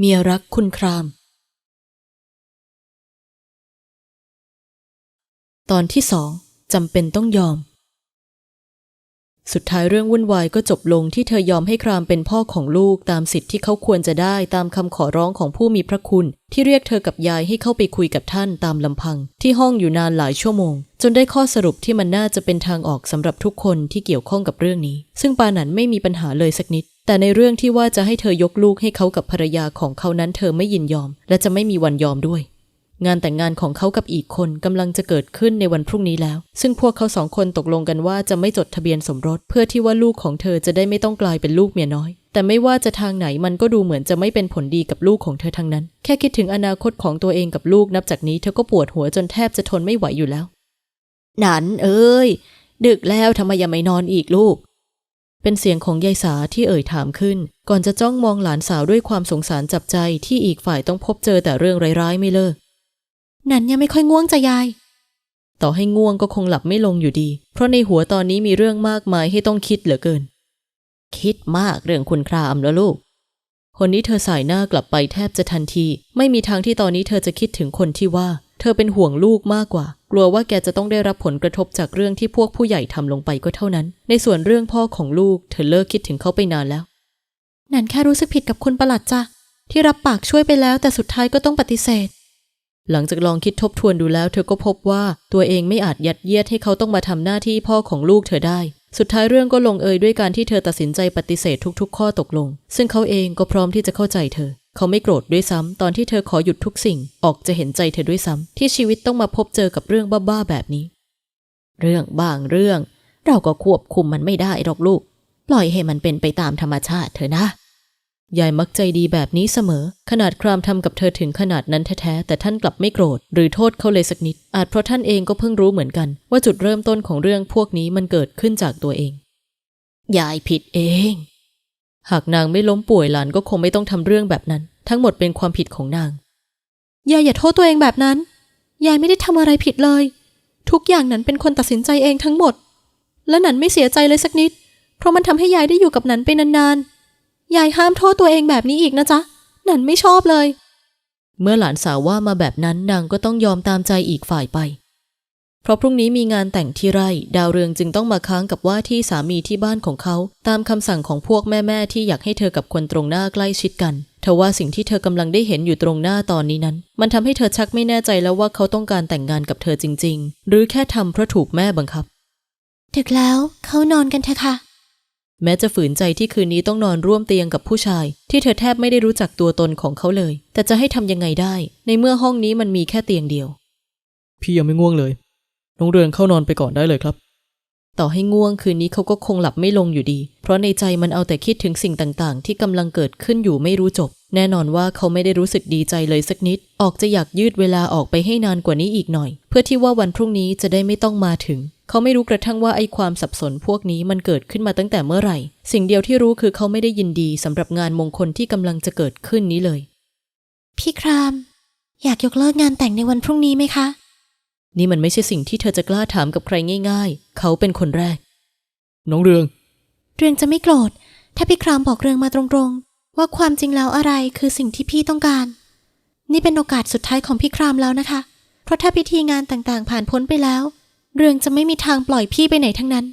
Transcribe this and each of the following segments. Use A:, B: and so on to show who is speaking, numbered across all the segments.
A: เมียรักคุณคราม ตอนที่สองจำเป็นต้องยอม สุดท้ายเรื่องวุ่นวายก็จบลงที่เธอยอมให้ครามเป็นพ่อของลูกตามสิทธิ์ที่เขาควรจะได้ตามคำขอร้องของผู้มีพระคุณ ที่เรียกเธอกับยายให้เข้าไปคุยกับท่านตามลำพัง ที่ห้องอยู่นานหลายชั่วโมง จนได้ข้อสรุปที่มันน่าจะเป็นทางออกสำหรับทุกคนที่เกี่ยวข้องกับเรื่องนี้ ซึ่งปานันไม่มีปัญหาเลยสักนิด แต่ในเรื่องที่ว่าจะให้เธอยกลูกให้เขากับภรรยาของเขานั้นเธอไม่ยินยอม และจะไม่มีวันยอมด้วย งานแต่งงานของเขากับอีกคนกำลังจะเกิดขึ้นในวันพรุ่งนี้แล้ว ซึ่งพวกเขาสองคนตกลงกันว่าจะไม่จดทะเบียนสมรส เพื่อที่ว่าลูกของเธอจะได้ไม่ต้องกลายเป็นลูกเมียน้อย แต่ไม่ว่าจะทางไหนมันก็ดูเหมือนจะไม่เป็นผลดีกับลูกของเธอทั้งนั้น แค่คิดถึงอนาคตของตัวเองกับลูกนับจากนี้เธอก็ปวดหัวจนแทบจะทนไม่ไหวอยู่แล้ว หนันเอ้ยดึกแล้วทำไมยังไม่นอนอีกลูก เป็นเสียงของยายสาที่เอ่ยถามขึ้น ก่อนจะจ้องมองหลานสาวด้วยความสงสารจับใจที่อีกฝ่ายต้องพบเจอแต่เรื่องร้ายๆไม่เลิก นันยังไม่ค่อยง่วงจะยาย ต่อให้ง่วงก็คงหลับไม่ลงอยู่ดี เพราะในหัวตอนนี้มีเรื่องมากมายให้ต้องคิดเหลือเกิน คิดมากเรื่องคุณครามแล้วลูก คนนี้เธอสายหน้ากลับไปแทบจะทันที ไม่มีทางที่ตอนนี้เธอจะคิดถึงคนที่ว่า เธอเป็นห่วงลูกมากกว่า กลัวว่าแกจะต้องได้รับผลกระทบจากเรื่องที่พวกผู้ใหญ่ทำลงไปก็เท่านั้น ในส่วนเรื่องพ่อของลูก เธอเลิกคิดถึงเขาไปนานแล้ว นันแค่รู้สึกผิดกับคุณประหลัดจ้ะที่รับปากช่วยไปแล้ว แต่สุดท้ายก็ต้องปฏิเสธ หลังจากลองคิดทบทวนดูแล้ว เธอก็พบว่าตัวเองไม่อาจยัดเยียดให้เขาต้องมาทำหน้าที่พ่อของลูกเธอได้ สุดท้ายเรื่องก็ลงเอยด้วยการที่เธอตัดสินใจปฏิเสธทุกๆ ข้อตกลง ซึ่งเขาเองก็พร้อมที่จะเข้าใจเธอ เขาไม่โกรธด้วยซ้ำตอนที่เธอขอหยุดทุกสิ่งออกจะเห็นใจเธอด้วยซ้ำที่ชีวิตต้องมาพบเจอกับเรื่องบ้าๆแบบนี้ เรื่องบางเรื่อง เราก็ควบคุมมันไม่ได้หรอกลูก ปล่อยให้มันเป็นไปตามธรรมชาติเถอะนะยายมักใจดีแบบนี้เสมอ ขนาดครามทำกับเธอถึงขนาดนั้นแท้ๆแต่ท่านกลับไม่โกรธ หรือโทษเขาเลยสักนิด อาจเพราะท่านเองก็เพิ่งรู้เหมือนกัน ว่าจุดเริ่มต้นของเรื่องพวกนี้มันเกิดขึ้นจากตัวเองยายผิดเอง หากนางไม่ล้มป่วยหลานก็คงไม่ต้องทำเรื่องแบบนั้น ทั้งหมดเป็นความผิดของนาง ยายอย่าโทษตัวเองแบบนั้น ยายไม่ได้ทำอะไรผิดเลย ทุกอย่างนั้นเป็นคนตัดสินใจเองทั้งหมด และนันไม่เสียใจเลยสักนิด เพราะมันทำให้ยายได้อยู่กับนันไปนานๆ ยายห้ามโทษตัวเองแบบนี้อีกนะจ๊ะนันไม่ชอบเลย เมื่อหลานสาวว่ามาแบบนั้นนางก็ต้องยอมตามใจอีกฝ่ายไป เพราะพรุ่งนี้มีงานแต่งที่ไร่ ดาวเรืองจึงต้องมาค้างกับว่าที่สามีที่บ้านของเขา ตามคำสั่งของพวกแม่ๆที่อยากให้เธอกับคนตรงหน้าใกล้ชิดกันทว่าสิ่งที่เธอกำลังได้เห็นอยู่ตรงหน้าตอนนี้นั้น มันทำให้เธอชักไม่แน่ใจแล้วว่าเขาต้องการแต่งงานกับเธอจริง ๆ หรือแค่ทำเพราะถูกแม่บังคับ
B: ดึกแล้วเขานอนกันเถอะค่ะ
A: แม้จะฝืนใจที่คืนนี้ต้องนอนร่วมเตียงกับผู้ชาย ที่เธอแทบไม่ได้รู้จักตัวตนของเขาเลย แต่จะให้ทำยังไงได้ ในเมื่อห้องนี้มันมีแค่เตียงเดียว
C: พี่ยังไม่ง่วงเลย น้องเรือนเข้านอนไปก่อนได้เลยครับ
A: ต่อให้ง่วงคืนนี้เขาก็คงหลับไม่ลงอยู่ดี เพราะในใจมันเอาแต่คิดถึงสิ่งต่างๆ ที่กำลังเกิดขึ้นอยู่ไม่รู้จบ แน่นอนว่าเขาไม่ได้รู้สึกดีใจเลยสักนิด ออกจะอยากยืดเวลาออกไปให้นานกว่านี้อีกหน่อย เพื่อที่ว่าวันพรุ่งนี้จะได้ไม่ต้องมาถึงเขาไม่รู้กระทั่งว่าไอ้ความสับสนพวกนี้มันเกิดขึ้นมาตั้งแต่เมื่อไหร่ สิ่งเดียวที่รู้คือเขาไม่ได้ยินดีสำหรับงานมงคลที่กำลังจะเกิดขึ้นนี้เลย
B: พี่คราม อยากยกเลิกงานแต่งในวันพรุ่งนี้ไหมคะ
A: นี่มันไม่ใช่สิ่งที่เธอจะกล้าถามกับใครง่าย ๆ เขาเป็นคนแรก
C: น้องเรือง
B: เรืองจะไม่โกรธ ถ้าพี่ครามบอกเรืองมาตรงๆ ว่าความจริงแล้วอะไรคือสิ่งที่พี่ต้องการ นี่เป็นโอกาสสุดท้ายของพี่ครามแล้วนะคะ เพราะถ้าพิธีงานต่างๆ ผ่านพ้นไปแล้ว เรืองจะไม่มีทางปล่อยพี่ไปไหนทั้งนั้น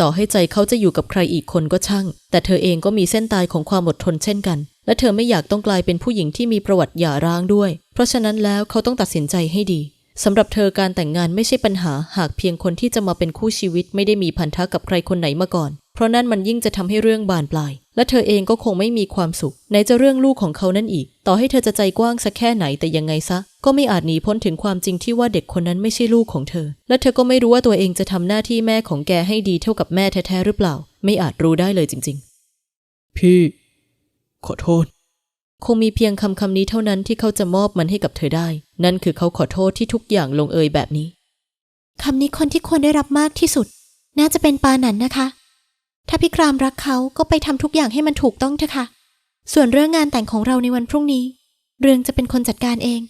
A: ต่อให้ใจเขาจะอยู่กับใครอีกคนก็ช่าง แต่เธอเองก็มีเส้นตายของความอดทนเช่นกัน และเธอไม่อยากต้องกลายเป็นผู้หญิงที่มีประวัติหย่าร้างด้วย เพราะฉะนั้นแล้วเขาต้องตัดสินใจให้ดี สำหรับเธอการแต่งงานไม่ใช่ปัญหาหากเพียงคนที่จะมาเป็นคู่ชีวิตไม่ได้มีพันธะกับใครคนไหนมาก่อน เพราะนั่นมันยิ่งจะทำให้เรื่องบานปลาย และเธอเองก็คงไม่มีความสุขไหนจะเรื่องลูกของเขานั่นอีก ต่อให้เธอจะใจกว้างสักแค่ไหนแต่ยังไงซะ ก็ไม่อาจหนีพ้นถึงความจริงที่ว่าเด็กคนนั้นไม่ใช่ลูกของเธอ และเธอก็ไม่รู้ว่าตัวเองจะทำหน้าที่แม่ของแกให้ดีเท่ากับแม่แท้ๆหรือเปล่า ไม่อาจรู้ได้เลยจริง ๆ
C: พี่ ขอโทษ
A: คงมีเพียงคำคำนี้เท่านั้นที่เขาจะมอบมันให้กับเธอได้ นั่นคือเขาขอโทษที่ทุกอย่างลงเอยแบบนี้
B: คำนี้คนที่ควรได้รับมากที่สุด น่าจะเป็นปาหนันนะคะ ถ้าพี่ครามรักเขาก็ไปทำทุกอย่างให้มันถูกต้องเถอะค่ะ ส่วนเรื่องงานแต่งของเราในวันพรุ่งนี้ เรืองจะเป็นคนจัดการเอง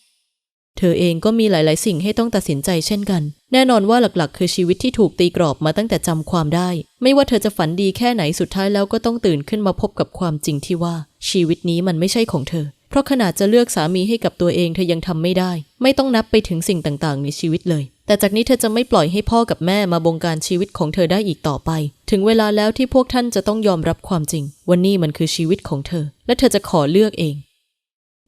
A: เธอเองก็มีหลาย ๆ สิ่งให้ต้องตัดสินใจเช่นกัน แน่นอนว่าหลัก ๆ คือชีวิตที่ถูกตีกรอบมาตั้งแต่จำความได้ ไม่ว่าเธอจะฝันดีแค่ไหนสุดท้ายแล้วก็ต้องตื่นขึ้นมาพบกับความจริงที่ว่า ชีวิตนี้มันไม่ใช่ของเธอ เพราะขนาดจะเลือกสามีให้กับตัวเองเธอยังทำไม่ได้ ไม่ต้องนับไปถึงสิ่งต่าง ๆ ในชีวิตเลย แต่จากนี้เธอจะไม่ปล่อยให้พ่อกับแม่มาบงการชีวิตของเธอได้อีกต่อไป ถึงเวลาแล้วที่พวกท่านจะต้องยอมรับความจริงว่านี่มันคือชีวิตของเธอ และเธอจะขอเลือกเอง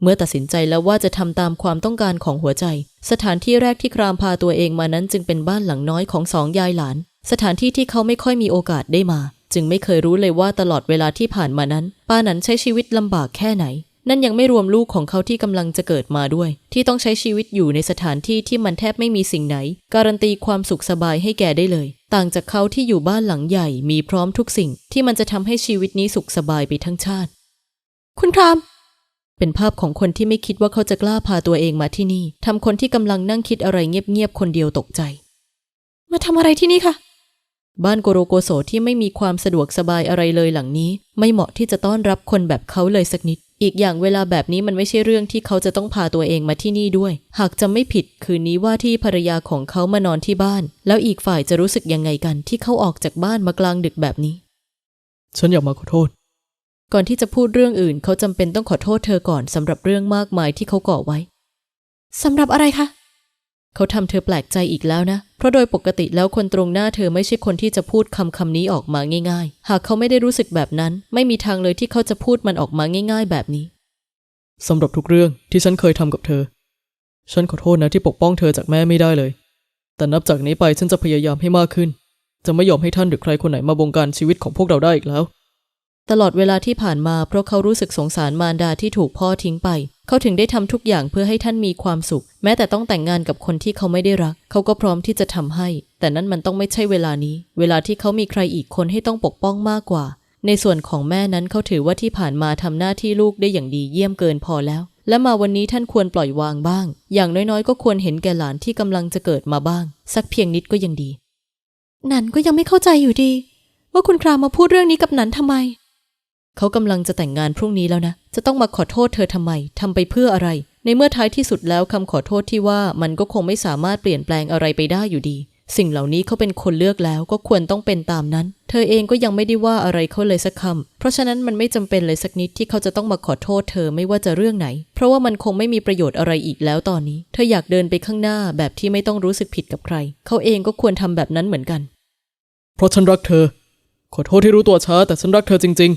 A: เมื่อตัดสินใจแล้วว่าจะทำตามความต้องการของหัวใจ สถานที่แรกที่ครามพาตัวเองมานั้นจึงเป็นบ้านหลังน้อยของสองยายหลาน สถานที่ที่เขาไม่ค่อยมีโอกาสได้มา จึงไม่เคยรู้เลยว่าตลอดเวลาที่ผ่านมานั้น ป้านั้นใช้ชีวิตลำบากแค่ไหน นั่นยังไม่รวมลูกของเขาที่กำลังจะเกิดมาด้วย ที่ต้องใช้ชีวิตอยู่ในสถานที่ที่มันแทบไม่มีสิ่งไหน การันตีความสุขสบายให้แกได้เลย ต่างจากเขาที่อยู่บ้านหลังใหญ่มีพร้อมทุกสิ่ง ที่มันจะทำให้ชีวิตนี้สุขสบายไปทั้งชาติ
B: คุณคราม
A: เป็นภาพของคนที่ไม่คิดว่าเขาจะกล้าพาตัวเองมาที่นี่ทำคนที่กำลังนั่งคิดอะไรเงียบๆคนเดียวตกใจ
B: มาทำอะไรที่นี่คะ
A: บ้านโกโรโกโสที่ไม่มีความสะดวกสบายอะไรเลยหลังนี้ ไม่เหมาะที่จะต้อนรับคนแบบเขาเลยสักนิด อีกอย่างเวลาแบบนี้มันไม่ใช่เรื่องที่เขาจะต้องพาตัวเองมาที่นี่ด้วย หากจะไม่ผิดคืนนี้ว่าที่ภรรยาของเขามานอนที่บ้าน แล้วอีกฝ่ายจะรู้สึกยังไงกันที่เขาออกจากบ้านมากลางดึกแบบนี้
C: ฉันอยากมาขอโทษ
A: ก่อนที่จะพูดเรื่องอื่น เขาจำเป็นต้องขอโทษเธอก่อนสำหรับเรื่องมากมายที่เขาก่อไว้
B: สำหรับอะไรคะ
A: เขาทำเธอแปลกใจอีกแล้วนะ เพราะโดยปกติแล้วคนตรงหน้าเธอไม่ใช่คนที่จะพูดคำคำนี้ออกมาง่าย ๆ หากเขาไม่ได้รู้สึกแบบนั้น ไม่มีทางเลยที่เขาจะพูดมันออกมาง่าย ๆ แบบนี้
C: สำหรับทุกเรื่องที่ฉันเคยทำกับเธอ ฉันขอโทษนะที่ปกป้องเธอจากแม่ไม่ได้เลย แต่นับจากนี้ไปฉันจะพยายามให้มากขึ้น จะไม่ยอมให้ท่านหรือใครคนไหนมาบงการชีวิตของพวกเราได้อีกแล้ว
A: ตลอดเวลาที่ผ่านมาเพราะเขารู้สึกสงสารมารดาที่ถูกพ่อทิ้งไป เขาถึงได้ทำทุกอย่างเพื่อให้ท่านมีความสุข แม้แต่ต้องแต่งงานกับคนที่เขาไม่ได้รัก เขาก็พร้อมที่จะทำให้ แต่นั่นมันต้องไม่ใช่เวลานี้ เวลาที่เขามีใครอีกคนให้ต้องปกป้องมากกว่า ในส่วนของแม่นั้นเขาถือว่าที่ผ่านมาทำหน้าที่ลูกได้อย่างดีเยี่ยมเกินพอแล้ว และมาวันนี้ท่านควรปล่อยวางบ้าง อย่างน้อยๆ ก็ควรเห็นแก่หลานที่กำลังจะเกิดมาบ้าง สักเพียงนิดก็ยังดี
B: นันก็ยังไม่เข้าใจอยู่ดี ว่าคุณครามมาพูดเรื่องนี้กับนันทำไม
A: เขากำลังจะแต่งงานพรุ่งนี้แล้วนะ จะต้องมาขอโทษเธอทำไมทำไปเพื่ออะไร ในเมื่อท้ายที่สุดแล้วคำขอโทษที่ว่ามันก็คงไม่สามารถเปลี่ยนแปลงอะไรไปได้อยู่ดี สิ่งเหล่านี้เขาเป็นคนเลือกแล้วก็ควรต้องเป็นตามนั้น เธอเองก็ยังไม่ได้ว่าอะไรเขาเลยสักคำเพราะฉะนั้นมันไม่จำเป็นเลยสักนิดที่เขาจะต้องมาขอโทษเธอไม่ว่าจะเรื่องไหน เพราะว่ามันคงไม่มีประโยชน์อะไรอีกแล้วตอนนี้ เธออยากเดินไปข้างหน้าแบบที่ไม่ต้องรู้สึกผิดกับใคร เขาเองก็ควรทำแบบนั้นเหมือนกัน
C: เพราะฉันรักเธอ ขอโทษที่รู้ตัวช้าแต่ฉันรักเธอจริง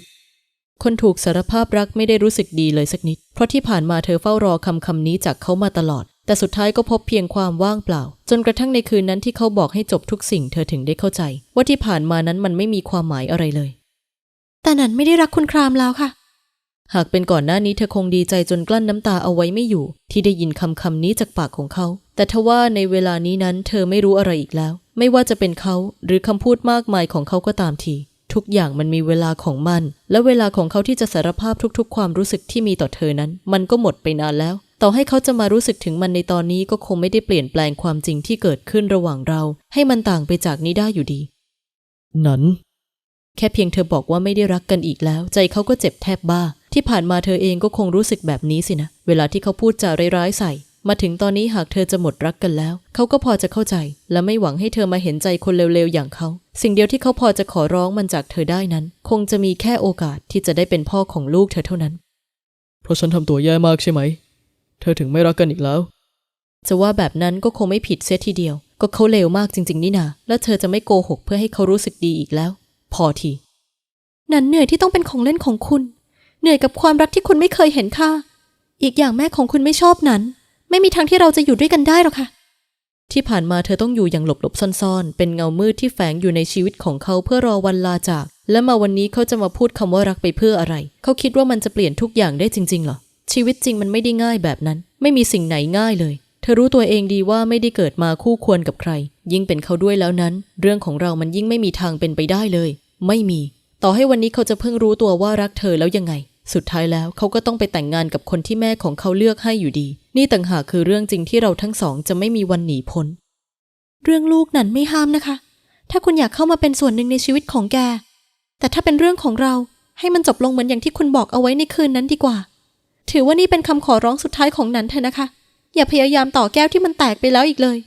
A: คนถูกสารภาพรักไม่ได้รู้สึกดีเลยสักนิด เพราะที่ผ่านมาเธอเฝ้ารอคำคำนี้จากเขามาตลอด แต่สุดท้ายก็พบเพียงความว่างเปล่า จนกระทั่งในคืนนั้นที่เขาบอกให้จบทุกสิ่ง เธอถึงได้เข้าใจ ว่าที่ผ่านมานั้นมันไม่มีความหมายอะไรเลย
B: แต่นันไม่ได้รักคุณครามแล้วค่ะ
A: หากเป็นก่อนหน้านี้เธอคงดีใจจนกลั้นน้ำตาเอาไว้ไม่อยู่ ที่ได้ยินคำคำนี้จากปากของเขา แต่ทว่าในเวลานี้นั้นเธอไม่รู้อะไรอีกแล้ว ไม่ว่าจะเป็นเขาหรือคำพูดมากมายของเขาก็ตามที ทุกอย่างมันมีเวลาของมัน และเวลาของเขาที่จะสารภาพทุกๆ ความรู้สึกที่มีต่อเธอนั้น มันก็หมดไปนานแล้ว ต่อให้เขาจะมารู้สึกถึงมันในตอนนี้ก็คงไม่ได้เปลี่ยนแปลงความจริงที่เกิดขึ้นระหว่างเรา ให้มันต่างไปจากนี้ได้อยู่ดี
C: ๆนั้น
A: แค่เพียงเธอบอกว่าไม่ได้รักกันอีกแล้ว ใจเขาก็เจ็บแทบบ้า ที่ผ่านมาเธอเองก็คงรู้สึกแบบนี้สินะ เวลาที่เขาพูดจาร้ายๆใส่ มาถึงตอนนี้หากเธอจะหมดรักกันแล้ว เขาก็พอจะเข้าใจ และไม่หวังให้เธอมาเห็นใจคนเร็วๆอย่างเขา สิ่งเดียวที่เขาพอจะขอร้องมันจากเธอได้นั้น คงจะมีแค่โอกาสที่จะได้เป็นพ่อของลูกเธอเท่านั้น
C: เพราะฉันทำตัวแย่มากใช่ไหม เธอถึงไม่รักกันอีกแล้ว
A: จะว่าแบบนั้นก็คงไม่ผิดเสียทีเดียว ก็เขาเลวมากจริง ๆ นี่นาแล้วเธอจะไม่โกหกเพื่อให้เขารู้สึกดีอีกแล้ว พอที
B: นันเหนื่อยที่ต้องเป็นของเล่นของคุณ เหนื่อยกับความรักที่คุณไม่เคยเห็นค่า อีกอย่างแม่ของคุณไม่ชอบนัน ไม่มีทางที่เราจะอยู่ด้วยกันได้หรอกค่ะ
A: ที่ผ่านมาเธอต้องอยู่อย่างหลบๆซ่อนๆ เป็นเงามืดที่แฝงอยู่ในชีวิตของเขาเพื่อรอวันลาจาก และมาวันนี้เขาจะมาพูดคำว่ารักไปเพื่ออะไร เขาคิดว่ามันจะเปลี่ยนทุกอย่างได้จริงๆเหรอ ชีวิตจริงมันไม่ได้ง่ายแบบนั้น ไม่มีสิ่งไหนง่ายเลย เธอรู้ตัวเองดีว่าไม่ได้เกิดมาคู่ควรกับใคร ยิ่งเป็นเขาด้วยแล้วนั้น เรื่องของเรามันยิ่งไม่มีทางเป็นไปได้เลย ไม่มี ต่อให้วันนี้เขาจะเพิ่งรู้ตัวว่ารักเธอแล้วยังไง สุดท้ายแล้วเขาก็ต้องไปแต่งงานกับคนที่แม่ของเขาเลือกให้อยู่ดี นี่ต่างหากคือเรื่องจริงที่เราทั้งสองจะไม่มีวันหนีพ้น
B: เรื่องลูกนันไม่ห้ามนะคะ ถ้าคุณอยากเข้ามาเป็นส่วนหนึ่งในชีวิตของแก แต่ถ้าเป็นเรื่องของเราให้มันจบลงเหมือนอย่างที่คุณบอกเอาไว้ในคืนนั้นดีกว่า ถือว่านี่เป็นคำขอร้องสุดท้ายของนันเถอะนะคะ อย่าพยายามต่อแก้วที่มันแตกไปแล้วอีกเลย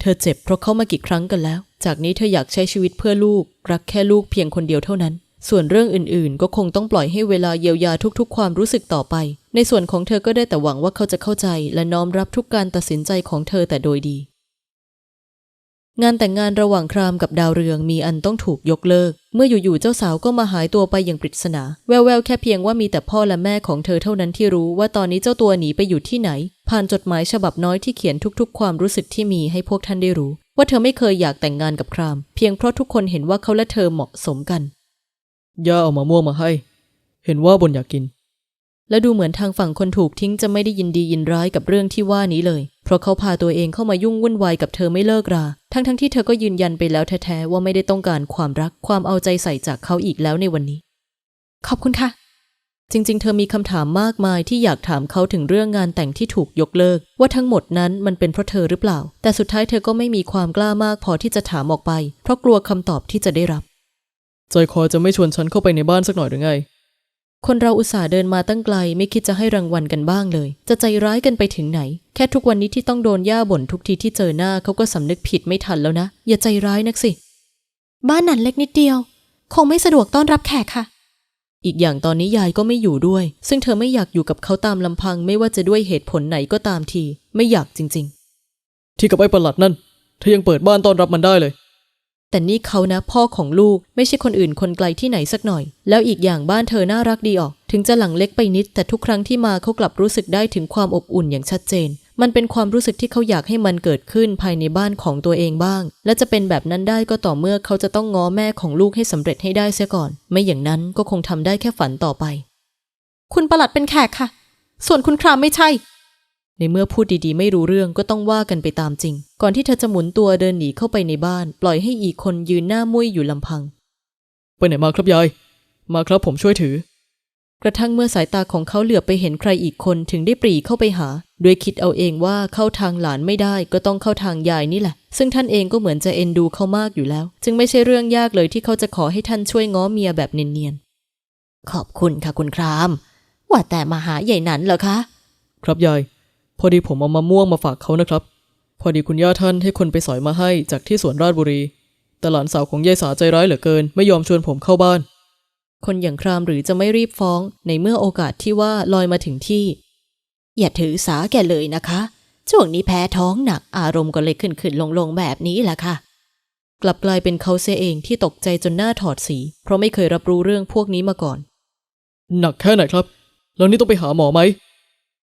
A: เธอเจ็บเพราะเข้ามากี่ครั้งกันแล้ว จากนี้เธออยากใช้ชีวิตเพื่อลูก รักแค่ลูกเพียงคนเดียวเท่านั้น ส่วนเรื่องอื่นๆ ก็คงต้องปล่อยให้เวลาเยียวยาทุกๆ ความรู้สึกต่อไป ในส่วนของเธอก็ได้แต่หวังว่าเขาจะเข้าใจและน้อมรับทุกการตัดสินใจของเธอแต่โดยดี งานแต่งงานระหว่างครามกับดาวเรืองมีอันต้องถูกยกเลิก เมื่ออยู่ๆเจ้าสาวก็มาหายตัวไปอย่างปริศนา แววๆแค่เพียงว่ามีแต่พ่อและแม่ของเธอเท่านั้นที่รู้ว่าตอนนี้เจ้าตัวหนีไปอยู่ที่ไหน ผ่านจดหมายฉบับน้อยที่เขียนทุกๆ ความรู้สึกที่มีให้พวกท่านได้รู้ว่าเธอไม่เคยอยากแต่งงานกับคราม เพียงเพราะทุกคนเห็นว่าเขาและเธอเหมาะสมกัน
C: ย่าเอามาม่วงมาให้ เห็นว่าบนอยากกิน
A: และดูเหมือนทางฝั่งคนถูกทิ้งจะไม่ได้ยินดียินร้ายกับเรื่องที่ว่านี้เลย เพราะเขาพาตัวเองเข้ามายุ่งวุ่นวายกับเธอไม่เลิกรา ทั้งๆทที่เธอก็ยืนยันไปแล้วแท้ๆว่าไม่ได้ต้องการความรักความเอาใจใส่จากเขาอีกแล้วในวันนี้
B: ขอบคุณค่ะ
A: จริง ๆ เธอมีคำถามมากมายที่อยากถามเขาถึงเรื่องงานแต่งที่ถูกยกเลิก ว่าทั้งหมดนั้นมันเป็นเพราะเธอหรือเปล่า แต่สุดท้ายเธอก็ไม่มีความกล้ามากพอที่จะถามออกไป เพราะกลัวคำตอบที่จะได้รับ
C: ใจคอจะไม่ชวนฉันเข้าไปในบ้านสักหน่อยหรือไง
A: คนเราอุตส่าห์เดินมาตั้งไกล ไม่คิดจะให้รางวัลกันบ้างเลย จะใจร้ายกันไปถึงไหน แค่ทุกวันนี้ที่ต้องโดนย่าบ่นทุกทีที่เจอหน้าเขาก็สำนึกผิดไม่ทันแล้วนะ อย่าใจร้ายนักสิ
B: บ้านนั้นเล็กนิดเดียว คงไม่สะดวกต้อนรับแขกค่ะ
A: อีกอย่างตอนนี้ยายก็ไม่อยู่ด้วย ซึ่งเธอไม่อยากอยู่กับเขาตามลำพัง ไม่ว่าจะด้วยเหตุผลไหนก็ตามที ไม่อยากจริง
C: ที่กับไอ้ประหลัดนั่นเธอยังเปิดบ้านต้อนรับมันได้เลย
A: ๆ แต่นี่เขานะพ่อของลูกไม่ใช่คนอื่นคนไกลที่ไหนสักหน่อย แล้วอีกอย่างบ้านเธอน่ารักดีออก ถึงจะหลังเล็กไปนิด แต่ทุกครั้งที่มาเขากลับรู้สึกได้ถึงความอบอุ่นอย่างชัดเจน มันเป็นความรู้สึกที่เขาอยากให้มันเกิดขึ้นภายในบ้านของตัวเองบ้าง และจะเป็นแบบนั้นได้ก็ต่อเมื่อเขาจะต้องง้อแม่ของลูกให้สำเร็จให้ได้เสียก่อน ไม่อย่างนั้นก็คงทำได้แค่ฝันต่อไป
B: คุณประหลัดเป็นแขกค่ะ ส่วนคุณครามไม่ใช่
A: ในเมื่อพูดดีๆ ไม่รู้เรื่องก็ต้องว่ากันไปตามจริง ก่อนที่เธอจะหมุนตัวเดินหนีเข้าไปในบ้าน ปล่อยให้อีกคนยืนหน้ามุ้ยอยู่ลำพัง
C: ไปไหนมาครับยาย มาครับผมช่วยถือ
A: กระทั่งเมื่อสายตาของเขาเหลือบไปเห็นใครอีกคนถึงได้ปรีเข้าไปหา โดยคิดเอาเองว่าเข้าทางหลานไม่ได้ก็ต้องเข้าทางยายนี่แหละ ซึ่งท่านเองก็เหมือนจะเอ็นดูเขามากอยู่แล้ว จึงไม่ใช่เรื่องยากเลยที่เขาจะขอให้ท่านช่วยง้อเมียแบบเนียนๆขอบคุณค่ะคุณคราม ว่าแต่มาหาใหญ่นั้นเหรอคะ
C: ครับยาย พอดีผมเอามะม่วงมาฝากเขานะครับ พอดีคุณย่าท่านให้คนไปสอยมาให้จากที่สวนราชบุรี แต่หลานสาวของยายสาใจร้ายเหลือเกิน ไม่ยอมชวนผมเข้าบ้าน
A: คนอย่างครามหรือจะไม่รีบฟ้อง ในเมื่อโอกาสที่ว่าลอยมาถึงที่ อย่าถือสาแกเลยนะคะ ช่วงนี้แพ้ท้องหนักอารมณ์ก็เลยขึ้นขึ้นลงลงๆแบบนี้แหละค่ะ กลับกลายเป็นเขาเสียเองที่ตกใจจนหน้าถอดสี เพราะไม่เคยรับรู้เรื่องพวกนี้มาก่อน
C: หนักแค่ไหนครับ แล้วนี่ต้องไปหาหมอไหม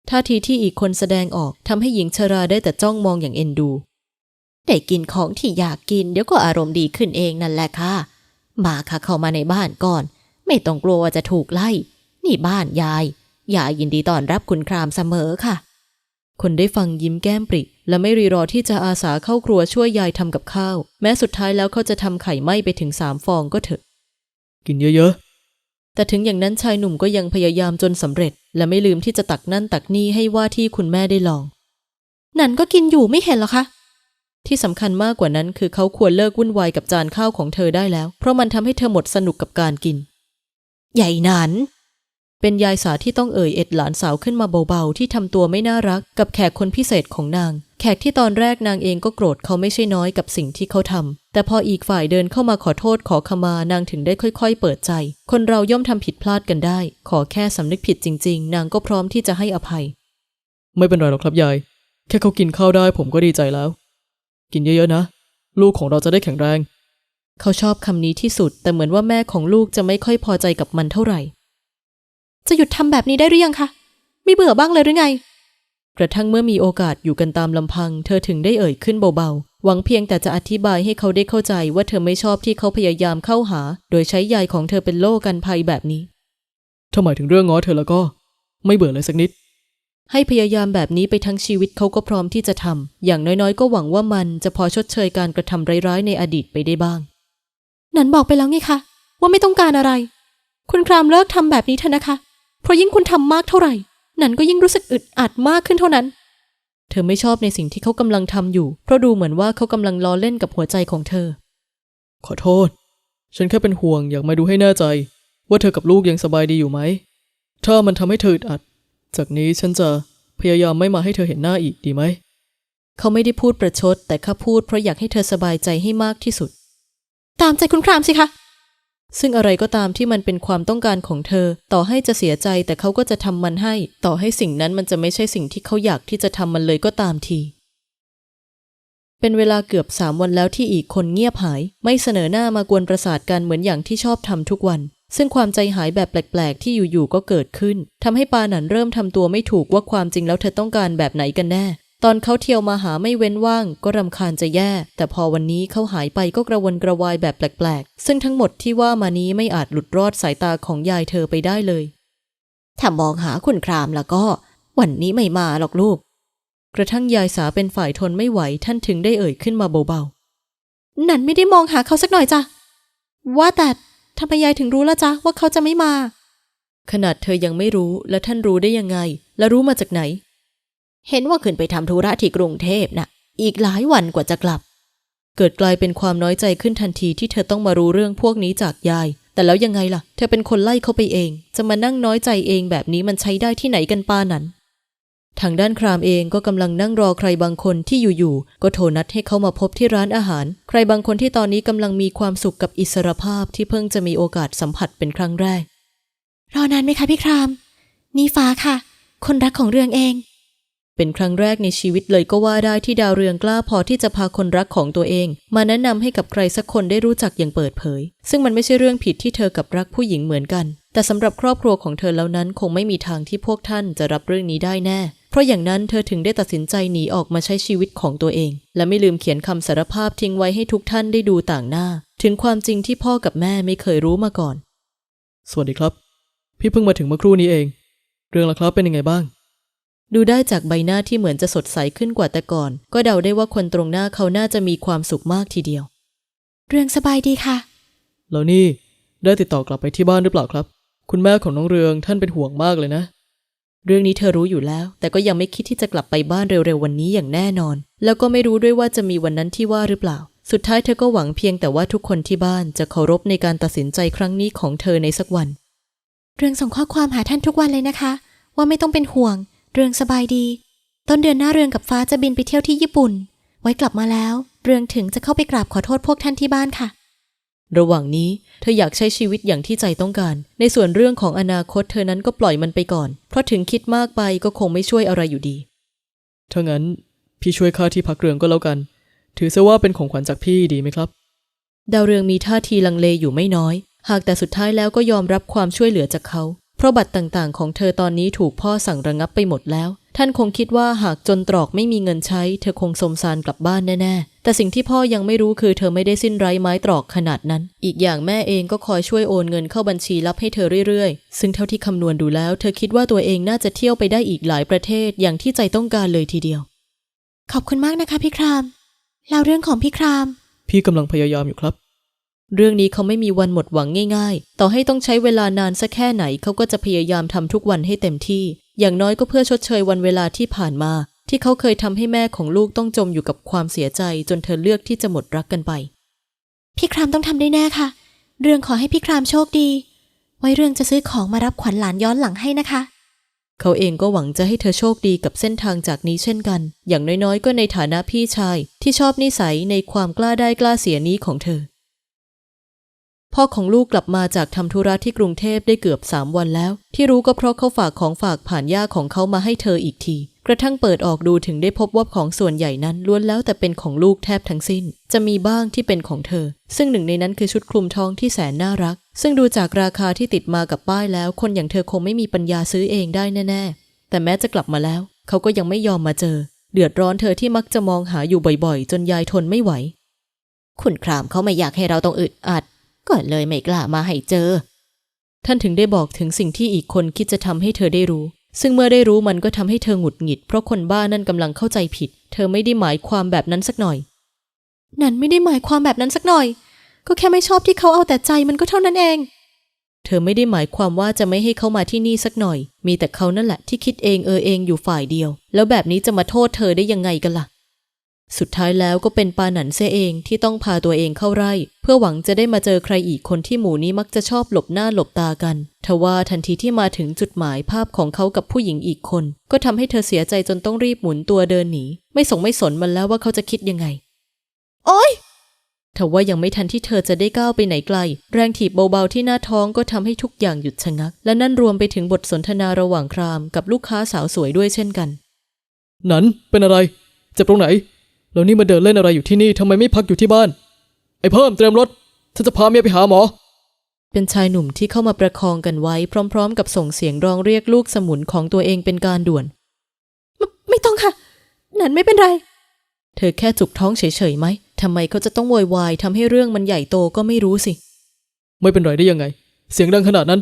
A: ท่าทีที่อีกคนแสดงออกทำให้หญิงชราได้แต่จ้องมองอย่างเอ็นดู ได้กินของที่อยากกินเดี๋ยวก็อารมณ์ดีขึ้นเองนั่นแหละค่ะ มาค่ะเข้ามาในบ้านก่อน ไม่ต้องกลัวว่าจะถูกไล่ นี่บ้านยาย ยายยินดีต้อนรับคุณครามเสมอค่ะ คนได้ฟังยิ้มแก้มปริ และไม่รีรอที่จะอาสาเข้าครัวช่วยยายทำกับข้าว แม้สุดท้ายแล้วเขาจะทำไข่ไหม้ไปถึงสามฟองก็เถอะ
C: กินเยอะ
A: แต่ถึงอย่างนั้นชายหนุ่มก็ยังพยายามจนสำเร็จ และไม่ลืมที่จะตักนั่นตักนี่ให้ว่าที่คุณแม่ได้ลอง
B: นันก็กินอยู่ไม่เห็นหรอคะ
A: ที่สำคัญมากกว่านั้นคือเขาควรเลิกวุ่นวายกับจานข้าวของเธอได้แล้ว เพราะมันทำให้เธอหมดสนุกกับการกิน ใหญ่นันเป็นยายสาที่ต้องเอ่ยเอ็ดหลานสาวขึ้นมาเบาๆ ที่ทำตัวไม่น่ารักกับแขกคนพิเศษของนาง แขกที่ตอนแรกนางเองก็โกรธเขาไม่ใช่น้อยกับสิ่งที่เขาทำ แต่พออีกฝ่ายเดินเข้ามาขอโทษขอขมานางถึงได้ค่อย ๆ เปิดใจ คนเราย่อมทำผิดพลาดกันได้ ขอแค่สำนึกผิดจริง ๆ นางก็พร้อมที่จะให้อภัย
C: ๆไม่เป็นไรหรอกครับยาย แค่เขากินข้าวได้ผมก็ดีใจแล้ว กินเยอะๆนะ ลูกของเราจะได้แข็งแรง
A: เขาชอบคำนี้ที่สุด แต่เหมือนว่าแม่ของลูกจะไม่ค่อยพอใจกับมันเท่าไหร่
B: จะหยุดทำแบบนี้ได้หรือยังคะ ไม่เบื่อบ้างเลยหรือไง
A: กระทั่งเมื่อมีโอกาสอยู่กันตามลำพัง เธอถึงได้เอ่ยขึ้นเบาๆ หวังเพียงแต่จะอธิบายให้เขาได้เข้าใจว่าเธอไม่ชอบที่เขาพยายามเข้าหา โดยใช้ยายของเธอเป็นโล่กันภัยแบบนี้
C: ถ้าหมายถึงเรื่องง้อเธอแล้วก็ ไม่เบื่อเลยสักนิด
A: ให้พยายามแบบนี้ไปทั้งชีวิตเขาก็พร้อมที่จะทำอย่างน้อยๆ ก็หวังว่ามันจะพอชดเชยการกระทำร้ายๆในอดีตไปได้บ้าง
B: นันบอกไปแล้วไงคะว่าไม่ต้องการอะไร คุณครามเลิกทำแบบนี้เถอะนะคะ เพราะยิ่งคุณทำมากเท่าไหร่ นันก็ยิ่งรู้สึกอึดอัดมากขึ้นเท่านั้น
A: เธอไม่ชอบในสิ่งที่เขากำลังทำอยู่ เพราะดูเหมือนว่าเขากำลังล้อเล่นกับหัวใจของเธอ
C: ขอโทษ ฉันแค่เป็นห่วงอยากมาดูให้แน่ใจ ว่าเธอกับลูกยังสบายดีอยู่ไหม ถ้ามันทำให้เธออึดอัด จากนี้ฉันจะพยายามไม่มาให้เธอเห็นหน้าอีกดีไหม
A: เขาไม่ได้พูดประชด แต่เขาพูดเพราะอยากให้เธอสบายใจให้มากที่สุด
B: ตามใจคุณครามสิคะ
A: ซึ่งอะไรก็ตามที่มันเป็นความต้องการของเธอ ต่อให้จะเสียใจแต่เขาก็จะทำมันให้ ต่อให้สิ่งนั้นมันจะไม่ใช่สิ่งที่เขาอยากที่จะทำมันเลยก็ตามที เป็นเวลาเกือบสามวันแล้วที่อีกคนเงียบหาย ไม่เสนอหน้ามากวนประสาทกันเหมือนอย่างที่ชอบทำทุกวัน ซึ่งความใจหายแบบแปลกๆ ที่อยู่ๆก็เกิดขึ้นทำให้ปาหนันเริ่มทำตัวไม่ถูกว่าความจริงแล้วเธอต้องการแบบไหนกันแน่ ตอนเขาเที่ยวมาหาไม่เว้นว่างก็รำคาญจะแย่ แต่พอวันนี้เขาหายไปก็กระวนกระวายแบบแปลกๆ ซึ่งทั้งหมดที่ว่ามานี้ไม่อาจหลุดรอดสายตาของยายเธอไปได้เลย ถ้ามองหาคุณครามแล้วก็ วันนี้ไม่มาหรอกลูก กระทั่งยายสาเป็นฝ่ายทนไม่ไหวท่านถึงได้เอ่ยขึ้นมาเบาๆ
B: นันไม่ได้มองหาเขาสักหน่อยจ้ะ ว่าแต่ทำไมยายถึงรู้ละจ๊ะว่าเขาจะไม่มา
A: ขนาดเธอยังไม่รู้และท่านรู้ได้ยังไง และรู้มาจากไหน เห็นว่าขึ้นไปทำธุระที่กรุงเทพน่ะ อีกหลายวันกว่าจะกลับ เกิดกลายเป็นความน้อยใจขึ้นทันทีที่เธอต้องมารู้เรื่องพวกนี้จากยาย แต่แล้วยังไงล่ะ เธอเป็นคนไล่เขาไปเอง จะมานั่งน้อยใจเองแบบนี้มันใช้ได้ที่ไหนกันป้านั้น ทางด้านครามเองก็กำลังนั่งรอใครบางคนที่อยู่ๆก็โทรนัดให้เขามาพบที่ร้านอาหาร ใครบางคนที่ตอนนี้กำลังมีความสุขกับอิสรภาพที่เพิ่งจะมีโอกาสสัมผัสเป็นครั้งแรก
B: รอนานไหมคะพี่คราม นี่ฟ้าค่ะ คนรักของเรืองเอง
A: เป็นครั้งแรกในชีวิตเลยก็ว่าได้ที่ดาวเรืองกล้าพอที่จะพาคนรักของตัวเอง มาแนะนำให้กับใครสักคนได้รู้จักอย่างเปิดเผย ซึ่งมันไม่ใช่เรื่องผิดที่เธอกับรักผู้หญิงเหมือนกัน แต่สำหรับครอบครัวของเธอแล้วนั้นคงไม่มีทางที่พวกท่านจะรับเรื่องนี้ได้แน่ เพราะอย่างนั้นเธอถึงได้ตัดสินใจหนีออกมาใช้ชีวิตของตัวเอง และไม่ลืมเขียนคำสารภาพทิ้งไว้ให้ทุกท่านได้ดูต่างหน้า ถึงความจริงที่พ่อกับแม่ไม่เคยรู้มาก่อน
C: สวัสดีครับ พี่เพิ่งมาถึงเมื่อครู่นี้เอง เรื่องละครับเป็นยังไงบ้าง
A: ดูได้จากใบหน้าที่เหมือนจะสดใสขึ้นกว่าแต่ก่อน ก็เดาได้ว่าคนตรงหน้าเขาน่าจะมีความสุขมากทีเดียว
B: เรืองสบายดีค่ะ
C: แล้วนี่ได้ติดต่อกลับไปที่บ้านหรือเปล่าครับ คุณแม่ของน้องเรืองท่านเป็นห่วงมากเลยนะ
A: เรื่องนี้เธอรู้อยู่แล้ว แต่ก็ยังไม่คิดที่จะกลับไปบ้านเร็วๆวันนี้อย่างแน่นอน แล้วก็ไม่รู้ด้วยว่าจะมีวันนั้นที่ว่าหรือเปล่า สุดท้ายเธอก็หวังเพียงแต่ว่าทุกคนที่บ้านจะเคารพในการตัดสินใจครั้งนี้ของเธอในสักวัน
B: เรืองส่งข้อความหาท่านทุกวันเลยนะคะ ว่าไม่ต้องเป็นห่วง เรืองสบายดี ต้นเดือนหน้าเรืองกับฟ้าจะบินไปเที่ยวที่ญี่ปุ่น ไว้กลับมาแล้ว เรืองถึงจะเข้าไปกราบขอโทษพวกท่านที่บ้านค่ะ
A: ระหว่างนี้เธออยากใช้ชีวิตอย่างที่ใจต้องการ ในส่วนเรื่องของอนาคตเธอนั้นก็ปล่อยมันไปก่อน เพราะถึงคิดมากไปก็คงไม่ช่วยอะไรอยู่ดี
C: ถ้างั้นพี่ช่วยค่าที่พักเรืองก็แล้วกัน ถือซะว่าเป็นของขวัญจากพี่ดีไหมครับ
A: ดาวเรืองมีท่าทีลังเลอยู่ไม่น้อย หากแต่สุดท้ายแล้วก็ยอมรับความช่วยเหลือจากเขา เพราะบัตรต่างๆ ของเธอตอนนี้ถูกพ่อสั่งระงับไปหมดแล้ว ท่านคงคิดว่าหากจนตรอกไม่มีเงินใช้ เธอคงสมสารกลับบ้านแน่ๆ แต่สิ่งที่พ่อยังไม่รู้คือเธอไม่ได้สิ้นไร้ไม้ตรอกขนาดนั้น อีกอย่างแม่เองก็คอยช่วยโอนเงินเข้าบัญชีลับให้เธอเรื่อยๆ ซึ่งเท่าที่คำนวณดูแล้ว เธอคิดว่าตัวเองน่าจะเที่ยวไปได้อีกหลายประเทศอย่างที่ใจต้องการเลยทีเดียว
B: ขอบคุณมากนะคะพี่ครามแล้วเรื่องของพี่คราม
C: พี่กำลังพยายามอยู่ครับ
A: เรื่องนี้เขาไม่มีวันหมดหวังง่ายๆ ต่อให้ต้องใช้เวลานานสักแค่ไหนเขาก็จะพยายามทำทุกวันให้เต็มที่ อย่างน้อยก็เพื่อชดเชยวันเวลาที่ผ่านมา ที่เขาเคยทำให้แม่ของลูกต้องจมอยู่กับความเสียใจ จนเธอเลือกที่จะหมดรักกันไป
B: พี่ครามต้องทำได้แน่ค่ะ เรืองขอให้พี่ครามโชคดี ไว้เรืองจะซื้อของมารับขวัญหลานย้อนหลังให้นะคะ
A: เขาเองก็หวังจะให้เธอโชคดีกับเส้นทางจากนี้เช่นกัน อย่างน้อยๆ ก็ในฐานะพี่ชาย ที่ชอบนิสัยในความกล้าได้กล้าเสียนี้ของเธอ พ่อของลูกกลับมาจากทำธุระที่กรุงเทพได้เกือบสามวันแล้ว ที่รู้ก็เพราะเขาฝากของฝากผ่านย่าของเขามาให้เธออีกที กระทั่งเปิดออกดูถึงได้พบว่าของส่วนใหญ่นั้นล้วนแล้วแต่เป็นของลูกแทบทั้งสิ้น จะมีบ้างที่เป็นของเธอ ซึ่งหนึ่งในนั้นคือชุดคลุมท้องที่แสนน่ารัก ซึ่งดูจากราคาที่ติดมากับป้ายแล้ว คนอย่างเธอคงไม่มีปัญญาซื้อเองได้แน่ๆ แต่แม้จะกลับมาแล้ว เขาก็ยังไม่ยอมมาเจอ เดือดร้อนเธอที่มักจะมองหาอยู่บ่อยๆ จนยายทนไม่ไหว คุณครามเขาไม่อยากให้เราต้องอึดอัด ก็เลยไม่กล้ามาให้เจอ ท่านถึงได้บอกถึงสิ่งที่อีกคนคิดจะทำให้เธอได้รู้ ซึ่งเมื่อได้รู้มันก็ทำให้เธอหงุดหงิด เพราะคนบ้านั่นกำลังเข้าใจผิด เธอไม่ได้หมายความแบบนั้นสักหน่อย
B: นันไม่ได้หมายความแบบนั้นสักหน่อย ก็แค่ไม่ชอบที่เขาเอาแต่ใจมันก็เท่านั้นเอง
A: เธอไม่ได้หมายความว่าจะไม่ให้เขามาที่นี่สักหน่อย มีแต่เขานั่นแหละที่คิดเองเออเองอยู่ฝ่ายเดียว แล้วแบบนี้จะมาโทษเธอได้ยังไงกันล่ะ สุดท้ายแล้วก็เป็นปาหนันเสียเองที่ต้องพาตัวเองเข้าไร่ เพื่อหวังจะได้มาเจอใครอีกคนที่หมู่นี้มักจะชอบหลบหน้าหลบตากันทว่าทันทีที่มาถึงจุดหมายภาพของเขากับผู้หญิงอีกคน ก็ทำให้เธอเสียใจจนต้องรีบหมุนตัวเดินหนีไม่สงไม่สนมันแล้วว่าเขาจะคิดยังไง
B: โอ๊ย
A: ทว่ายังไม่ทันที่เธอจะได้ก้าวไปไหนไกล แรงถีบเบาๆที่หน้าท้องก็ทำให้ทุกอย่างหยุดชะงัก และนั่นรวมไปถึงบทสนทนาระหว่างครามกับลูกค้าสาวสวยด้วยเช่นกัน
C: หนันเป็นอะไรเจ็บตรงไหน แล้วนี่มาเดินเล่นอะไรอยู่ที่นี่ทำไมไม่พักอยู่ที่บ้าน ไอ้เพิ่มเตรียมรถฉันจะพาเมียไปหาหมอ
A: เป็นชายหนุ่มที่เข้ามาประคองกันไว้พร้อม ๆ กับส่งเสียงร้องเรียกลูกสมุนของตัวเองเป็นการด่วน
B: ไม่ไม่ต้องค่ะ นันไม่เป็นไร
A: เธอแค่จุกท้องเฉยๆไหมทำไมเขาจะต้องโวยวายทำให้เรื่องมันใหญ่โตก็ไม่รู้สิ
C: ไม่เป็นไรได้ยังไง เสียงดังขนาดนั้น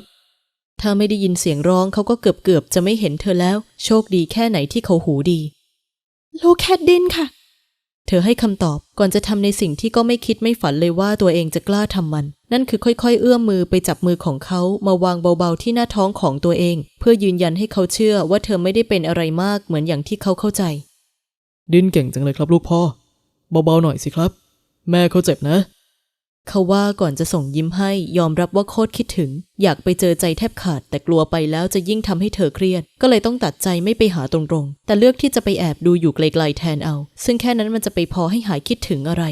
A: ถ้าไม่ได้ยินเสียงร้องเขาก็เกือบๆจะไม่เห็นเธอแล้ว โชคดีแค่ไหนที่เขาหูดี
B: ลูกแคดดินค่ะ
A: เธอให้คำตอบก่อนจะทำในสิ่งที่ก็ไม่คิดไม่ฝันเลยว่าตัวเองจะกล้าทำมัน นั่นคือค่อยๆ เอื้อมมือไปจับมือของเขามาวางเบาๆที่หน้าท้องของตัวเอง เพื่อยืนยันให้เขาเชื่อว่าเธอไม่ได้เป็นอะไรมากเหมือนอย่างที่เขาเข้าใจ
C: ดินเก่งจังเลยครับลูกพ่อ เบาๆหน่อยสิครับ แม่เขาเจ็บนะ
A: เขาว่าก่อนจะส่งยิ้มให้ยอมรับว่าโคตรคิดถึง อยากไปเจอใจแทบขาด แต่กลัวไปแล้วจะยิ่งทำให้เธอเครียด ก็เลยต้องตัดใจไม่ไปหาตรงๆ แต่เลือกที่จะไปแอบดูอยู่ไกลๆแทนเอา ซึ่งแค่นั้นมันจะไปพอให้หายคิดถึงอะไร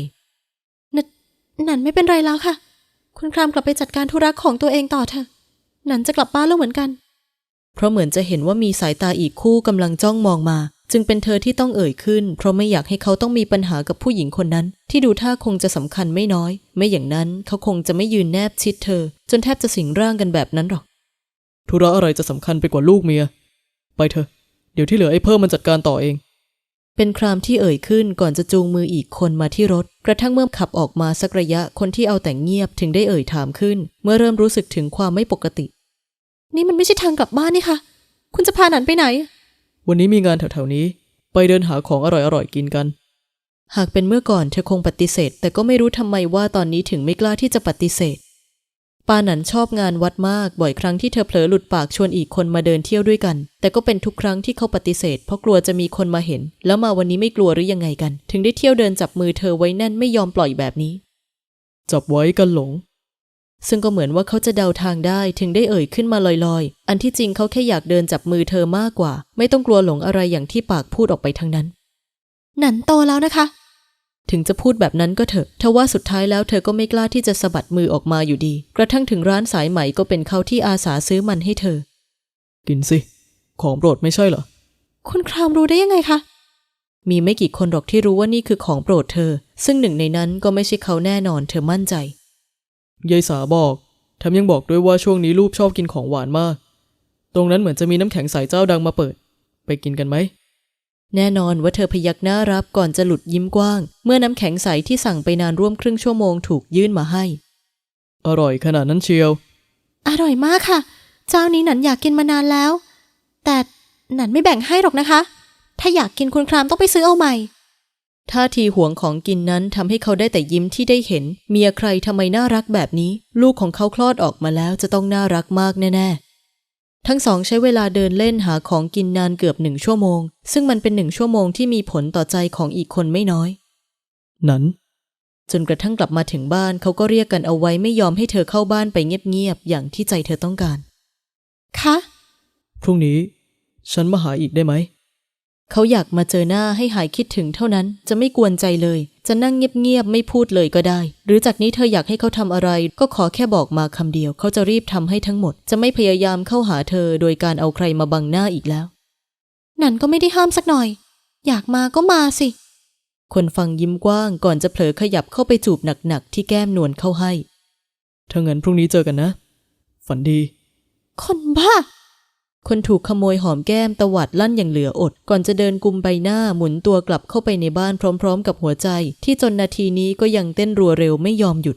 B: นันไม่เป็นไรแล้วค่ะ คุณครามกลับไปจัดการธุระของตัวเองต่อเถอะนันจะกลับบ้านแล้วเหมือนกัน
A: เพราะเหมือนจะเห็นว่ามีสายตาอีกคู่กำลังจ้องมองมา จึงเป็นเธอที่ต้องเอ่ยขึ้น เพราะไม่อยากให้เขาต้องมีปัญหากับผู้หญิงคนนั้น ที่ดูท่าคงจะสำคัญไม่น้อย ไม่อย่างนั้นเขาคงจะไม่ยืนแนบชิดเธอ จนแทบจะสิงร่างกันแบบนั้นหรอก
C: ธุระอะไรจะสำคัญไปกว่าลูกเมีย ไปเถอะเดี๋ยวที่เหลือไอ้เพิ่มมันจัดการต่อเอง
A: เป็นครามที่เอ่ยขึ้นก่อนจะจูงมืออีกคนมาที่รถ กระทั่งเมื่อขับออกมาสักระยะคนที่เอาแต่เงียบถึงได้เอ่ยถามขึ้น เมื่อเริ่มรู้สึกถึงความไม่ปกติ
B: นี่มันไม่ใช่ทางกลับบ้านนี่ค่ะคุณจะพานันไปไหน
C: วันนี้มีงานแถวๆนี้ ไปเดินหาของอร่อยๆกินกัน
A: หากเป็นเมื่อก่อนเธอคงปฏิเสธ แต่ก็ไม่รู้ทำไมว่าตอนนี้ถึงไม่กล้าที่จะปฏิเสธ ปาหนันชอบงานวัดมาก บ่อยครั้งที่เธอเผลอหลุดปากชวนอีกคนมาเดินเที่ยวด้วยกัน แต่ก็เป็นทุกครั้งที่เขาปฏิเสธ เพราะกลัวจะมีคนมาเห็น แล้วมาวันนี้ไม่กลัวหรือยังไงกัน ถึงได้เที่ยวเดินจับมือเธอไว้แน่นไม่ยอมปล่อยแบบนี้
C: จับไว้กันหลง
A: ซึ่งก็เหมือนว่าเขาจะเดาทางได้ถึงได้เอ่ยขึ้นมาลอยๆ อันที่จริงเขาแค่อยากเดินจับมือเธอมากกว่า ไม่ต้องกลัวหลงอะไรอย่างที่ปากพูดออกไปทั้งนั้น
B: นันโตแล้วนะคะ
A: ถึงจะพูดแบบนั้นก็เถอะทว่าสุดท้ายแล้วเธอก็ไม่กล้าที่จะสะบัดมือออกมาอยู่ดี กระทั่งถึงร้านสายไหมก็เป็นเขาที่อาสาซื้อมันให้เธอ
C: กินสิ ของโปรดไม่ใช่เหรอ
B: คุณครามรู้ได้ยังไงคะ
A: มีไม่กี่คนหรอกที่รู้ว่านี่คือของโปรดเธอ ซึ่งหนึ่งในนั้นก็ไม่ใช่เขาแน่นอนเธอมั่นใจ
C: ยายสาบอกแถมยังบอกด้วยว่าช่วงนี้ลูกชอบกินของหวานมาก ตรงนั้นเหมือนจะมีน้ำแข็งใสเจ้าดังมาเปิด ไปกินกันไหม
A: แน่นอนว่าเธอพยักหน้ารับก่อนจะหลุดยิ้มกว้าง เมื่อน้ำแข็งใสที่สั่งไปนานร่วมครึ่งชั่วโมงถูกยื่นมาให้
C: อร่อยขนาดนั้นเชียว
B: อร่อยมากค่ะ เจ้านี้หนันอยากกินมานานแล้ว แต่หนันไม่แบ่งให้หรอกนะคะ ถ้าอยากกินคุณครามต้องไปซื้อเอาใหม่
A: ท่าทีหวงของกินนั้นทำให้เขาได้แต่ยิ้มที่ได้เห็น เมียใครทำไมน่ารักแบบนี้ ลูกของเขาคลอดออกมาแล้วจะต้องน่ารักมากแน่ๆ ทั้งสองใช้เวลาเดินเล่นหาของกินนานเกือบหนึ่งชั่วโมง ซึ่งมันเป็นหนึ่งชั่วโมงที่มีผลต่อใจของอีกคนไม่น้อย
C: นั้น
A: จนกระทั่งกลับมาถึงบ้านเขาก็เรียกกันเอาไว้ไม่ยอมให้เธอเข้าบ้านไปเงียบๆอย่างที่ใจเธอต้องการ
B: คะ
C: พรุ่งนี้ ฉันมาหาอีกได้ไหม
A: เขาอยากมาเจอหน้าให้หายคิดถึงเท่านั้นจะไม่กวนใจเลย จะนั่งเงียบๆไม่พูดเลยก็ได้ หรือจากนี้เธออยากให้เขาทำอะไร ก็ขอแค่บอกมาคำเดียว เขาจะรีบทำให้ทั้งหมด จะไม่พยายามเข้าหาเธอโดยการเอาใครมาบังหน้าอีกแล้ว
B: หนันก็ไม่ได้ห้ามสักหน่อย อยากมาก็มาสิ
A: คนฟังยิ้มกว้างก่อนจะเผลอขยับเข้าไปจูบหนักๆที่แก้มนวลเข้าให้
C: ถ้างั้นพรุ่งนี้เจอกันนะ ฝันดี
B: คนบ้า
A: คนถูกขโมยหอมแก้มตวัดลั่นอย่างเหลืออด ก่อนจะเดินกุมใบหน้าหมุนตัวกลับเข้าไปในบ้านพร้อม ๆ กับหัวใจ ที่จนนาทีนี้ก็ยังเต้นรัวเร็วไม่ยอมหยุด